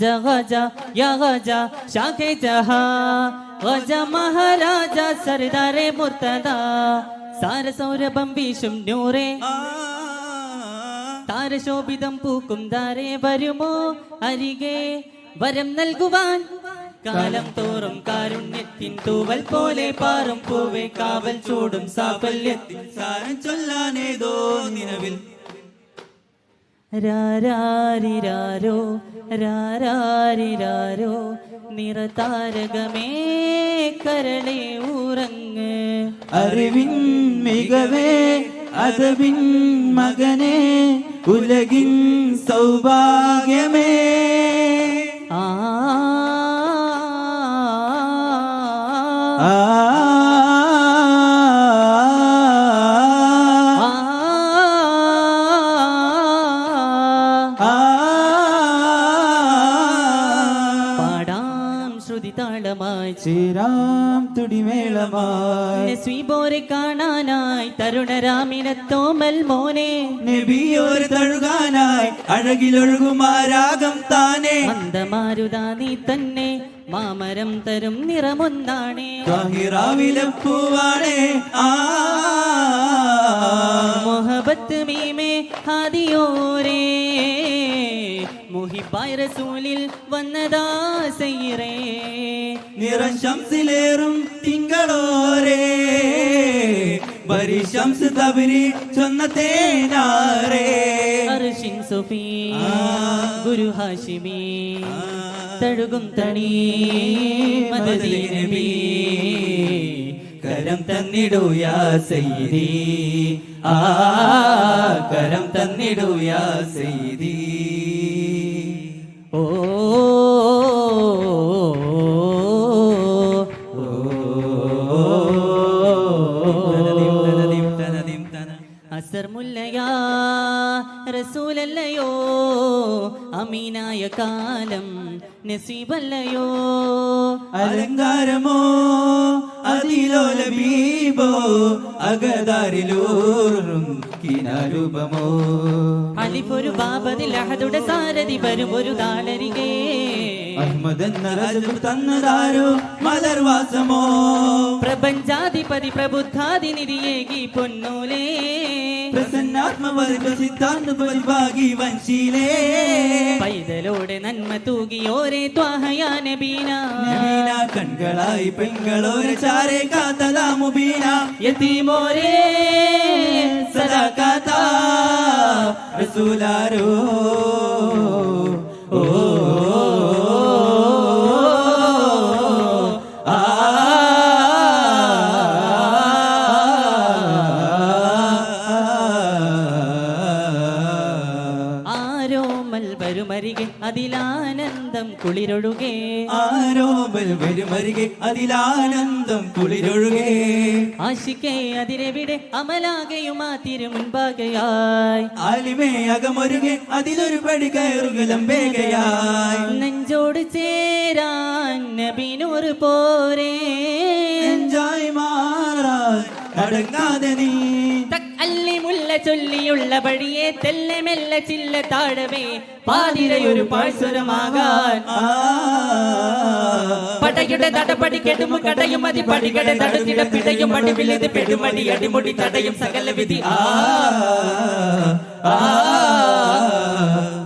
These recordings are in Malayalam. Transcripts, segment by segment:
ഗജ ഗജ യ ഗജ ശാഖെ ജഹ ഗജ മഹാരാജ സർദാരെ മുർത്തദ സാരസൗരഭം വീശും നൂറേ താരശോഭിതം പൂക്കും ദാരെ വരുമോ അരികെ വരം നൽകുവാൻ കാലം തോറും കാരുണ്യത്തിൻ തൂവൽ പോലെ പാറും പൂവേ കാവൽ ചൂടും സാഫല്യത്തിൻ സാരം ചൊല്ലാനേതോ നിലവിൽ രാരാരിരാരോ രാരാരിരാരോ നിറതാരകമേ കരളെ ഉറങ്ങ്. അറിവിൻ മികവേ അതവിൻ മകനെ ഉലകിൻ സൗഭാഗ്യമേ. ശ്രീരാം തുടിമേളമായി. നസ്വീബോരെ കാണാനായി തരുണരാമിനത്തോമൽ മോനെ. നബിയോര് തഴുകാനായി അഴകിലൊഴുകുമാരാകം താനേ. മന്ദമാരുതാ നീ തന്നെ മാമരം തരും നിറമൊന്നാണേ. പൂവാണേ. ആ. മൊഹബത്ത് മീമേ ഹാദിയോരേ. മുഹിബായ് റസൂലിൽ വന്നതാ സയ്യിറേ നിറം ശംസിലേറും തിങ്കളോരേ. ശംസ് തബരി ചൊന്ന തേനാരേ. അർഷിൻ സുഫി. ഗുരു ഹാഷിമി. തഴുകും തണി മദീനബി കരം തന്നിടൂ യാ സയ്യിദി. ആ കരം തന്നിടൂ യാ സയ്യിദി. നസീബല്ലയോ? അലങ്കാരമോ? അതിലോ ലബീബോ? അകതാരിലൂറും കിനാരൂപമോ അലിഫൊരു ബാബതിൽ അഹദുടെ സാരഥി വരും ഒരു താളരികേ. അഹ്മദ് എന്ന രജു തന്നതാരോ മലർവാസമോ? പ്രപഞ്ചാധിപതി പ്രബുദ്ധാതി നിധിയേകി പൊന്നൂലേ. പ്രസന്നാത്മവർഗ സിദ്ധാന്ത പരിഭാഗി വൻശീലേ. പൈതലോടെ നന്മ തൂകിയോരെ ത്വാഹയാ നബീന. കൺകളായി പെൺകളോരെ ചാരേ കാത്തതാ മുബീന. യതീമോരേ സദാ കാത്താ. റസൂലാരോ കുളിരൊഴുകേ. ആരോമൽ വരുമരികെ അതിലാനന്ദം കുളിരൊഴുകേ. ആശിക്കേ അതിരെവിടെ ആ തിരുമുൻപാകയായി. ആലിമേ അകമൊരുകെ അതിലൊരു പടി കയറുകലം വേഗയായി. നെഞ്ചോട് ചേരാൻ നബിനൊരു പോരേ. നെഞ്ചായി മാറാൻ അടങ്ങാതെ നീ. തക് അല്ലി മുല്ല ചൊല്ലിയുള്ള വഴിയെ തെല്ലെ മെല്ലെ ചില്ല താഴവേ പാതിരയൊരു പാഴ്സ്വരമാകാൻ ആ പടയുടെ തടപടി കെടുമു കടയും മതി പടികടെ തടത്തിട പിടയും പടിവിലത് പെടുമടി അടിമുടി തടയും സകല വിധി ആ ആ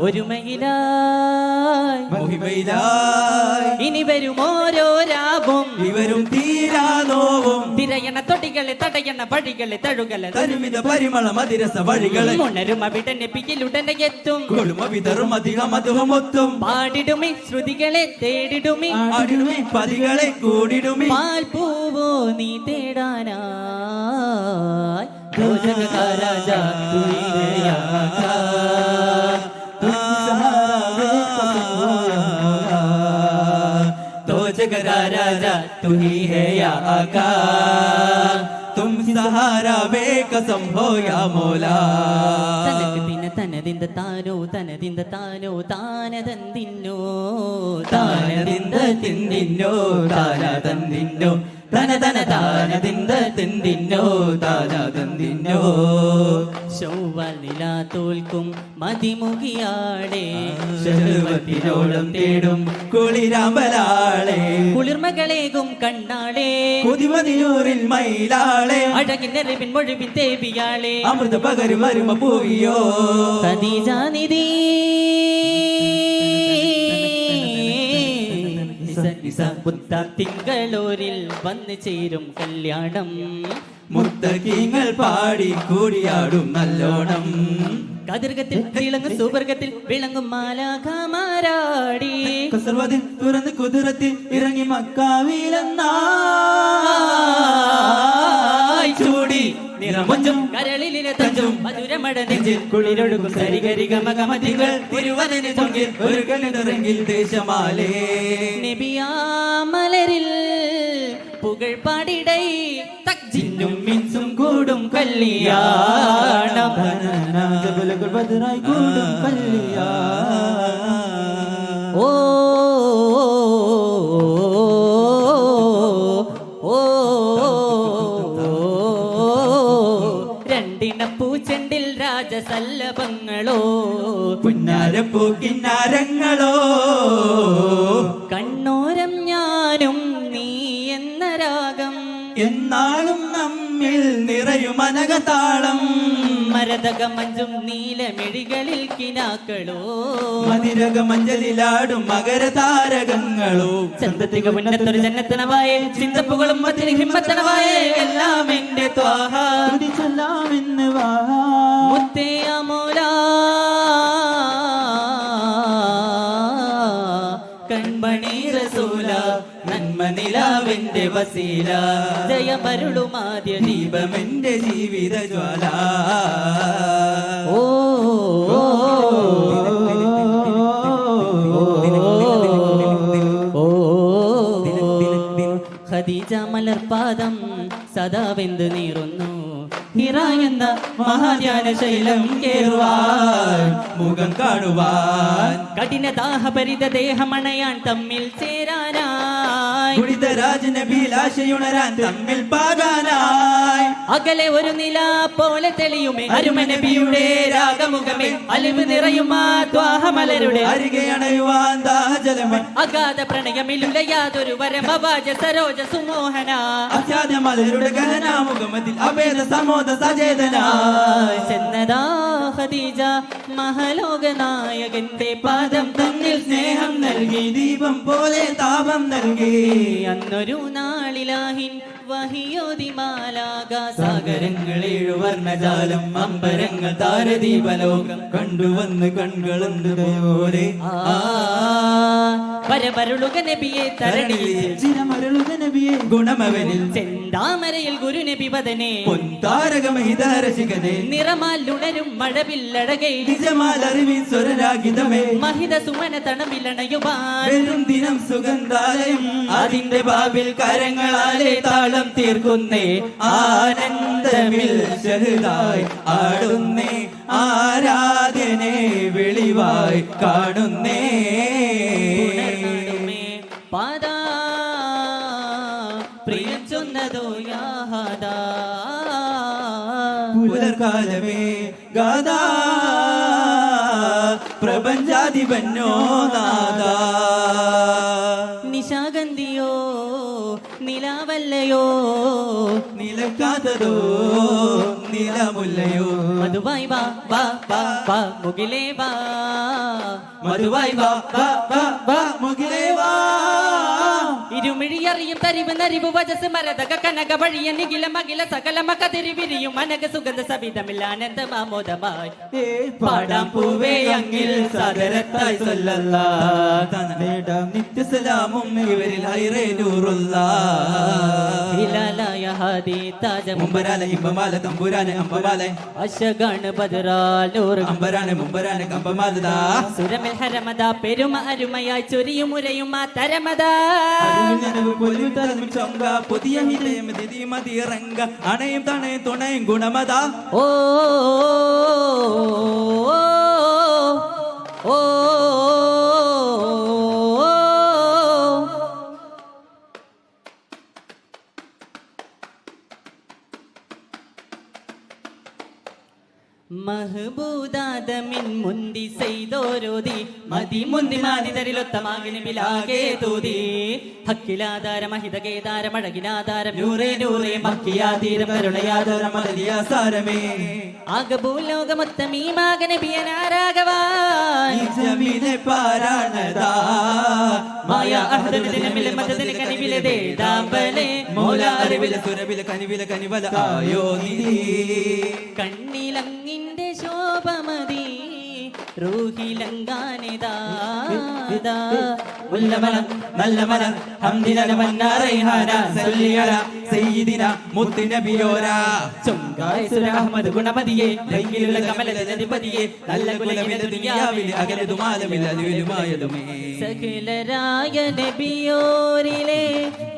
ഒരു മയിലായി മഹിമയിലായി. ഇനി വരും ഓരോ രാവും ഇവരും തീരാ നോവും. തിരയണ തൊടികളെ തടയണ പടികളെ തഴുകളെ തരുമിത പരിമള മതിരസ വഴികളെ. ഉണരും അവിടെ നബിയിലുടനെ എത്തും. കൊടുമ വിതറും അധികം മധുഹമൊത്തും പാടിടുമേ ശ്രുതികളെ തേടിടുമി. ആടിടുമേ പതികളെ കൂടിടുമി. പാൽ പൂവോ നീ തേടാനായി. ദോഷകരാജ तो जगरा राजा तू ही है या आका तुम सहारा बेकसम हो या मौला തനക്ക് തിന തനതിന്ത താനോ തനതിന്ത താനോ താനതന്തിന്നോ താനതിന്ത തിന്നിന്നോ താന തന്നിന്നോ തന തന താന തിന്ത തിന്തിന്നോ താന തന്തിന്നോ തോൽക്കും മതിമുകിയാടേ ശരവത്തിനോളം തേടും കുളിരാമ്പലാളെ. കുളിർമകളേകും കണ്ണാളേ. കുതിമതിയൂരിൽ മയിലാളെ. അഴകിനറിവിൻ മൊഴിവിൻ തേവിയാളെ അമൃത പകരും വരുമ പൂവിയോ. സതീജാനിധി. പുത്ത തിങ്കളൂരിൽ വന്നു ചേരും കല്യാണം. മുത്തകീങ്ങൾ പാടി കൂടിയാടും നല്ലോണം. കതിർഗത്തിൽ തിളങ്ങും സൂപർഗത്തിൽ വിളങ്ങും മാലാഖമാരാടി. കസർവതിൽ തുറന്ന് കുതിരത്തിൽ ഇറങ്ങി മക്കാവിലെന്നായി ചൂടി നിറമൊഞ്ചും കരളിലെ തഞ്ചും മധുരമട നെഞ്ചിൽ കുളിരൊടുക്കും സരിഗരി ഗമ ഗമതികൾ തിരുവനന് തൊങ്കിൽ ഒരു കണ്ണിറങ്ങിൽ ദേശമാലേ നബിയാമലരിൽ പുകഴ് പാടിടൈ തക്ജിന്നും മിൻസും കൂടും കല്യാണം ഓ രാജസല്ലഭങ്ങളോ? പുന്നാരപ്പൂ കിന്നാരങ്ങളോ? കണ്ണോരം ഞാനും നീ എന്ന രാഗം എന്നാളും നമ്മിൽ നിറയും മരതകമഞ്ചും മരതക മഞ്ചും നീലമിഴികളിൽ കിനാക്കളോ? മതിരക മഞ്ചലിലാടും മകരതാരകങ്ങളോ? ചന്തത്തിക പുന്നത്തൊരു ജന്നത്തനവായ ചിന്തപ്പുകളും മത്തിരി ഹിമ്മത്തനവായ എല്ലാം എന്റെ ത്വാഹ. മുത്തേ അമോല നിലാവിന്റെ വസീല ജയമരുളുമാദ്യ ദീപം ദീപമെന്റെ ജീവിത ജ്വാല. ഓ ഖദീജ മലർപാദം സദാ വെന്ത് നീറുന്നു. ഹിറ എന്ന മഹാധ്യാന ശൈലം കേറുവാൻ. മുഖം കാണുവാൻ. കഠിന ദാഹപരിത ദേഹമണയാൻ തമ്മിൽ ചേരാനായി കുടിതരാജനഭിലാശയുണരാൻ തമ്മിൽ പാകാനായി. അകലെ ഒരു നില പോലെ തെളിയുമേ. അരുമനബിയുടെ രാഗമുഖമേ. അലിവ് നിറയുമാ ദ്വാഹമലരുടെ അരികെ അണയുവാൻ ദാഹജലമേ. അഗാധ പ്രണയമിലുള്ള യാതൊരു വരമവാജ സരോജ സുമോഹന. അസാധ്യ മലരുടെ ഗഹനാമുഖമതിൽ അഭേദ സമോദ സചേതന. ചെന്നതാ ഖദീജ മഹലോക നായകന്റെ പാദം തന്നിൽ സ്നേഹം നൽകി ദീപം പോലെ താപം നൽകി. അന്നൊരു നാളിലാഹിൻ വഹിയോതി മാലാക സാഗരങ്ങൾ ഏഴുവർണജാലം അമ്പരങ്ങൾ താരദീപലോകം കണ്ടുവന്ന് കൺകളുണ്ടോരെ പോലെ? പരമരുളുക നബിയെ തരണിയിൽ ചിരമരുളുക നബിയെ ഗുണമവനിൽ ചെന്താമരയിൽ ഗുരുനബി വദനെ പൊൻതാരകമഹിതാരശികനെ നിറമാലുണരും മഴവില്ലഴകൈ നിജമാലറിവിൻ സ്വരരാഗിതമേ മഹിത സുമന തണവിലണയുവാൻ ദിനം സുഗന്ധാലയം അതിന്റെ ബാബിൽ കരങ്ങളാലെ താളം തീർക്കുന്നേ. ആനന്ദമിൽ ചെറുതായി ആടുന്നേ. ആരാധനെ വെളിവായി കാണുന്നേ. പാദാ. പ്രിയം ചൊന്നതോ യാഹാദാ. പുലർക്കാലമേ ഗാഥാ. പ്രപഞ്ചാധിപന്നോ നാദാ നിശാഗന്ധിയോ നിലാവല്ലയോ? നിലക്കാത്തതോ? നിലമുല്ലയോ? മധുവായി വാ വാ വാ വാ മുകിലേ വാ. മധുവായി വാ വാ വാ വാ മുകിലേ വാ. ഇരുമിഴിയറിയും തരിവ് നരിവ് വജസ് മരതക കനക വഴിയ നികില മകില സകല മകതിരി വിരിയും അനക സുഗന്ധ സവിധമില്ല ആനന്ദമാമോദമായി പാടാം പൂവേ അങ്ങിൽ സദരത്തായി സൊല്ലല്ല. നേടാം നിത്യസലാമും ഇവരിൽ ഹൈറേ നൂറുള്ള. ഹാദി താജ മുമ്പരാല ഇമ്പമാല തമ്പുരാന് അമ്പമാല അശഗണ ബദറാലൂർ അമ്പരാന് മുമ്പരാന് കമ്പമാലതാ സുരമിൽ ഹരമത പെരുമ അരുമയായി ചൊരിയും ഉരയും ആ തരമത ചൊങ്ക പുതിയ ഹിതയം ദിതി മതിയിറങ്ക അണയും തണയും തുണയും ഗുണമതാ ഓ ഓ മുന്തി ചെയ്തോരോതി മതി മുന്തി മാതി തരിലൊത്തമാകിന് ബിലാകെ തൂതി. ഹക്കിലാധാരം അഹിതകേതാരം അഴകിലാധാരം നൂറേ നൂറേ മക്കിയാതീരം കരുണയാധാരം മതിയാ സാരമേ. ആകഭൂലോകമൊത്തമീ മകനെ ബിയനാരാഗവാൻ ജമീനെ പാരാണതാ. മായ അഹദദിന മില മദദിന കനിവിലെ ദേദാമ്പലെ മോല അറിവില സുരവില കനിവില കനിവല ആയോ കണ്ണിലങ്ങിന്റെ മുല്ലമലം നല്ല മലം ഹംദിന മന്നാറൈഹാന സല്ലിയല സയ്യിദിന മുത്തുനബിയോര. ചുങ്കായ അഹ്മദ് ഗുണമതിയെ ലങ്കിലുള്ള കമലധിപതിയെ നല്ല കുലമില ദുനിയാവിൽ അകലതുമാലമില്ല അതിലുമായതുമേ സകലരായ നബിയോരിലെ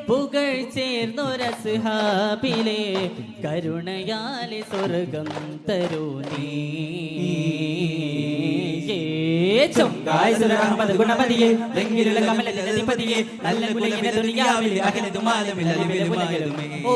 പുകൾ ചേർന്നൊരസുഹാബിലെ കരുണയാലെ സ്വർഗം തരൂ നീ തികച്ചും അഹമ്മദ് ഗുണപതിയെ വെങ്കിലുള്ള കമലത്തിന്റെ അധിപതിയെ. നല്ല കുലകിനെ ദുനിയാവിൽ അകലെ ദുമാലമില്ല ഓ